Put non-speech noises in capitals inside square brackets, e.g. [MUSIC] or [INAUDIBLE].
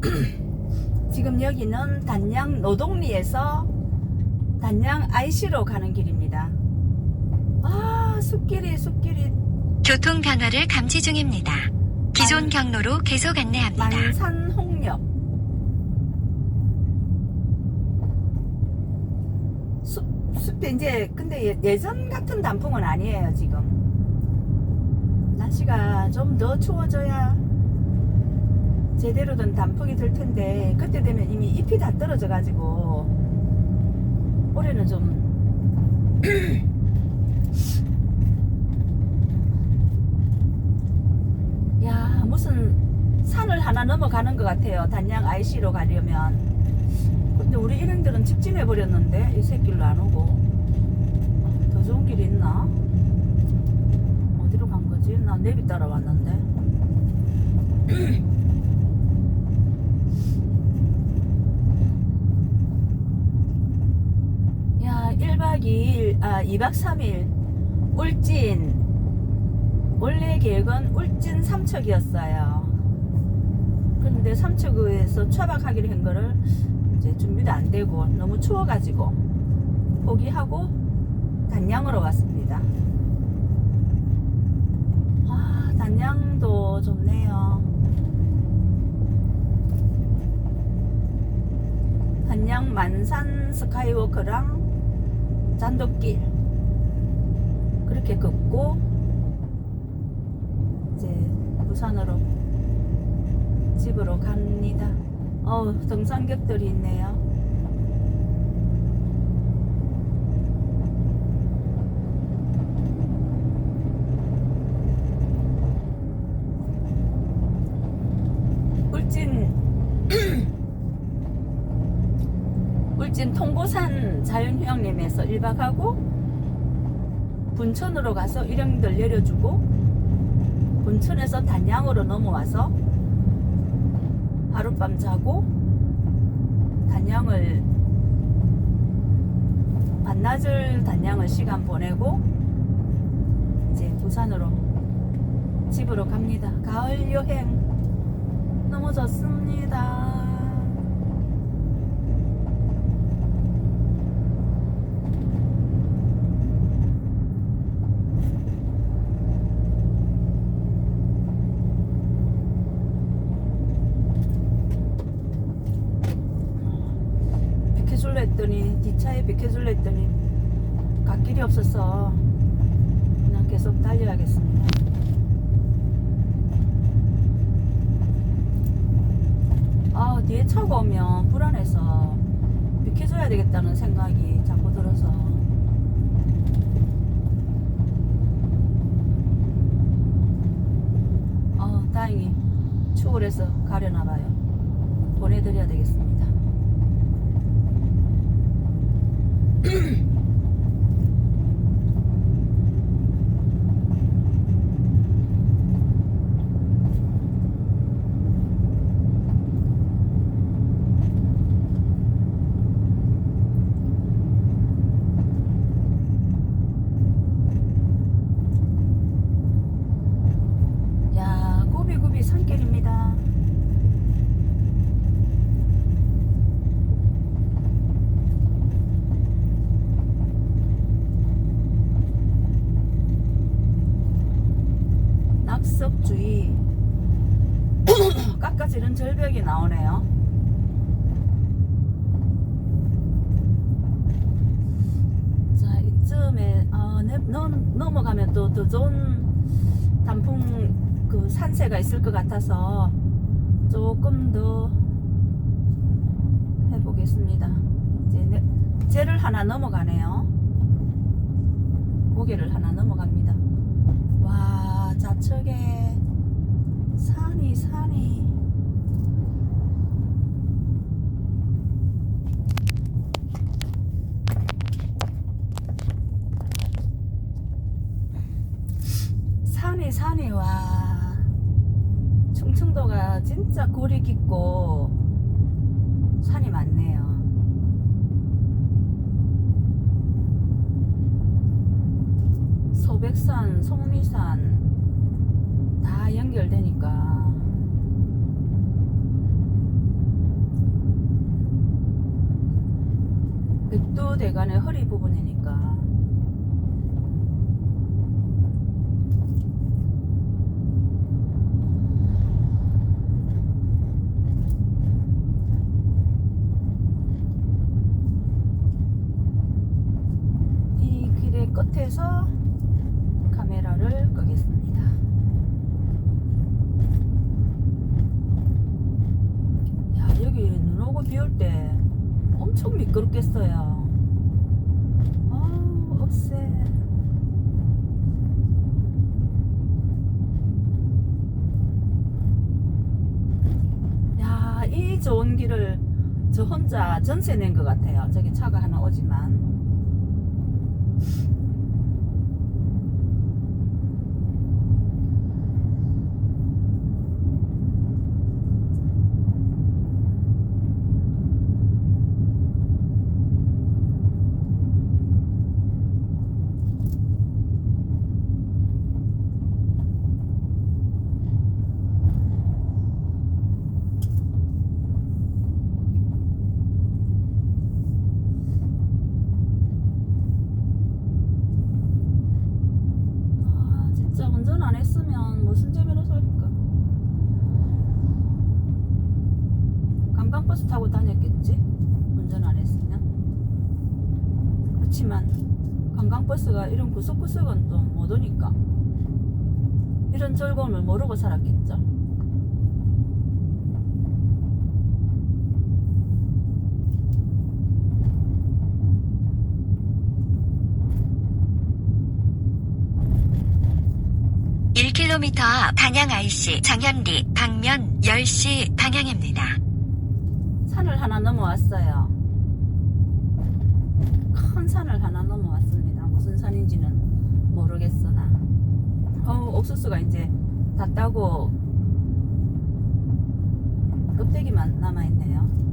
[CLEARS THROAT] 지금 여기는 단양 노동리에서 단양 IC로 가는 길입니다. 아, 숲길이 숲길이 교통 변화를 감지 중입니다. 기존 경로로 계속 안내합니다. 만산 홍역. 숲, 숲에 이제 근데 예- 예전 같은 단풍은 아니에요 지금. 날씨가 좀 더 추워져야 제대로 된 단풍이 들 텐데 그때 되면 이미 잎이 다 떨어져 가지고 올해는 좀 [CLEARS THROAT] 야 무슨 산을 하나 넘어가는 것 같아요 단양 IC로 가려면 근데 우리 일행들은 직진해 버렸는데 이 새길로 안 오고 어, 더 좋은 길이 있나? 어디로 간 거지? 나 내비 따라 왔는데 [CLEARS THROAT] 야 1박 2일 아 2박 3일 울진 원래 계획은 울진 삼척이었어요. 그런데 삼척에서 차박하기로 한 거를 이제 준비도 안 되고 너무 추워가지고 포기하고 단양으로 왔습니다. 아, 단양도 좋네요. 단양 만산 스카이워크랑 잔도길 그렇게 걷고 이제 부산으로 집으로 갑니다. 어우, 등산객들이 있네요. 울진 울진 통고산 자연휴양림에서 1박하고 분천으로 가서 일행들 내려주고 분천에서 단양으로 넘어와서 하룻밤 자고 단양을 반나절 단양을 시간 보내고 이제 부산으로 집으로 갑니다. 가을 여행 너무 좋습니다. 비켜줄래 했더니 뒷차에 비켜줄래 했더니 갓길이 없어서 그냥 계속 달려야겠습니다. 아 뒤에 차가 오면 불안해서 비켜줘야 되겠다는 생각이 자꾸 들어서 아 다행히 추월해서 가려나 봐요. 보내드려야 되겠습니다. 야, 구비구비 산길입니다. 낙석주의 깎아지는 절벽이 나오네요. 자, 이쯤에 어, 내- 넘, 넘어가면 또 더 좋은 단풍 그 산세가 있을 것 같아서 조금 더 해보겠습니다. 이제 내, 쟤를 하나 넘어가네요. 고개를 하나 넘어갑니다. 와 좌측에 산이 산이 진짜 골이 깊고 산이 많네요. 소백산, 속리산 다 연결되니까 백두대간의 허리 부분이니까 미끄럽겠어요. 아, 억새. 야, 이 좋은 길을 저 혼자 전세 낸 것 같아요. 저기 차가 하나 오지만. 아, 진짜 운전 안 했으면 무슨 재미로 살까? 관광버스 타고 다녔겠지? 운전 안 했으면. 그렇지만 관광버스가 이런 구석구석은 또 못 오니까 이런 즐거움을 모르고 살았겠죠. 일 k m 방향 IC 장현리 방면 10시 방향입니다. 산을 하나 넘어왔어요. 큰 산을 하나 넘어왔습니다. 무슨 산인지는 모르겠으나. 어, 옥수수가 이제 다 따고 껍데기만 남아있네요.